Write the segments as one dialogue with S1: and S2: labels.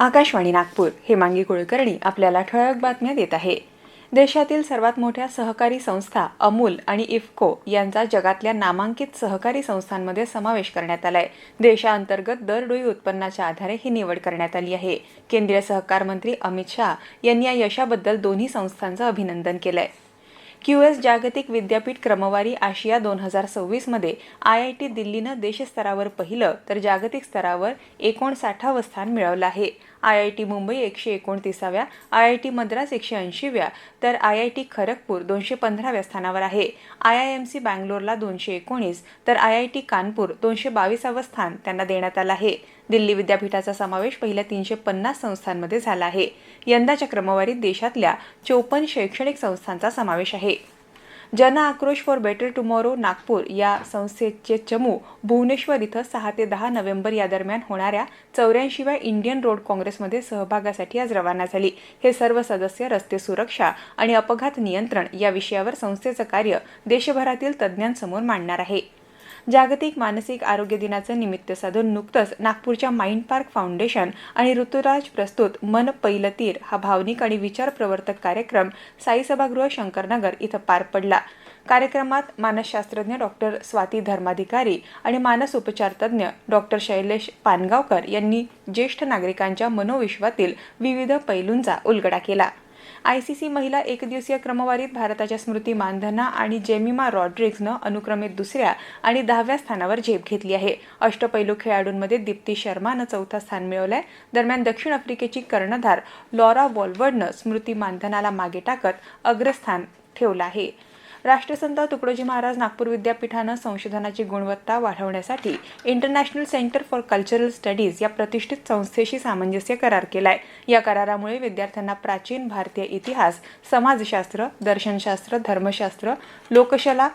S1: आकाशवाणी नागपूर हेमांगी कुलकर्णी आपल्याला ठळक बातम्या देत आहे. देशातील सर्वात मोठ्या सहकारी संस्था अमूल आणि इफ्को यांचा जगातल्या नामांकित सहकारी संस्थांमध्ये समावेश करण्यात आलाय. देशांतर्गत दरडोई उत्पन्नाच्या आधारे ही निवड करण्यात आली आहे. केंद्रीय सहकार मंत्री अमित शाह यांनी या यशाबद्दल दोन्ही संस्थांचं अभिनंदन केलंय. क्यूएस जागतिक विद्यापीठ क्रमवारी आशिया दोन हजार सव्वीसमध्ये आय आय टी दिल्लीनं देशस्तरावर पहिलं तर जागतिक स्तरावर एकोणसाठावं स्थान मिळवलं आहे. आय आय टी मुंबई एकशे एकोणतीसाव्या आय आय टी मद्रास एकशे ऐंशीव्या तर आय आय टी खरगपूर दोनशे पंधराव्या स्थानावर आहे. आय आय एम सी बँगलोरला दोनशे एकोणीस तर आय आय टी कानपूर दोनशे बावीसावं स्थान त्यांना देण्यात आलं आहे. दिल्ली विद्यापीठाचा समावेश पहिल्या तीनशे पन्नास संस्थांमध्ये झाला आहे. यंदाच्या क्रमवारीत देशातल्या चोपन्न शैक्षणिक संस्थांचा समावेश आहे. जन आक्रोश फॉर बेटर टुमॉरो नागपूर या संस्थेचे चमू भुवनेश्वर इथं सहा ते दहा नोव्हेंबर या दरम्यान होणाऱ्या चौऱ्याऐंशीव्या इंडियन रोड काँग्रेसमध्ये सहभागासाठी आज रवाना झाली. हे सर्व सदस्य रस्ते सुरक्षा आणि अपघात नियंत्रण या विषयावर संस्थेचं कार्य देशभरातील तज्ज्ञांसमोर मांडणार आहे. जागतिक मानसिक आरोग्य दिनाचं निमित्त साधून नुकतंच नागपूरच्या माइंड पार्क फाउंडेशन आणि ऋतुराज प्रस्तुत मन पैलतीर हा भावनिक आणि विचार प्रवर्तक कार्यक्रम साई सभागृह शंकरनगर इथं पार पडला. कार्यक्रमात मानसशास्त्रज्ञ डॉक्टर स्वाती धर्माधिकारी आणि मानस उपचार तज्ज्ञ डॉक्टर शैलेश पानगावकर यांनी ज्येष्ठ नागरिकांच्या मनोविश्वातील विविध पैलूंचा उलगडा केला. आय सी सी महिला एकदिवसीय क्रमवारीत भारताच्या स्मृती मानधना आणि जेमिमा रॉड्रिग्जनं अनुक्रमे दुसऱ्या आणि दहाव्या स्थानावर झेप घेतली आहे. अष्टपैलू खेळाडूंमध्ये दीप्ती शर्मानं चौथं स्थान मिळवलंय. दरम्यान दक्षिण आफ्रिकेची कर्णधार लॉरा वॉल्वर्डनं स्मृती मानधनाला मागे टाकत अग्रस्थान ठेवलं आहे. राष्ट्रसंत तुकडोजी महाराज नागपूर विद्यापीठानं संशोधनाची गुणवत्ता वाढवण्यासाठी international centre for cultural studies या प्रतिष्ठित संस्थेशी सामंजस्य करार केलाय. या करारामुळे विद्यार्थ्यांना प्राचीन भारतीय इतिहास समाजशास्त्र दर्शनशास्त्र धर्मशास्त्र लोकशला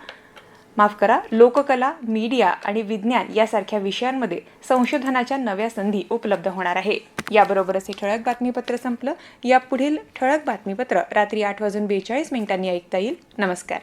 S1: माफ करा लोककला मीडिया आणि विज्ञान यासारख्या विषयांमध्ये संशोधनाच्या नव्या संधी उपलब्ध होणार आहे. याबरोबरच हे ठळक बातमीपत्र संपलं. या पुढील ठळक बातमीपत्र रात्री आठ वाजून बेचाळीस मिनिटांनी ऐकता येईल. नमस्कार.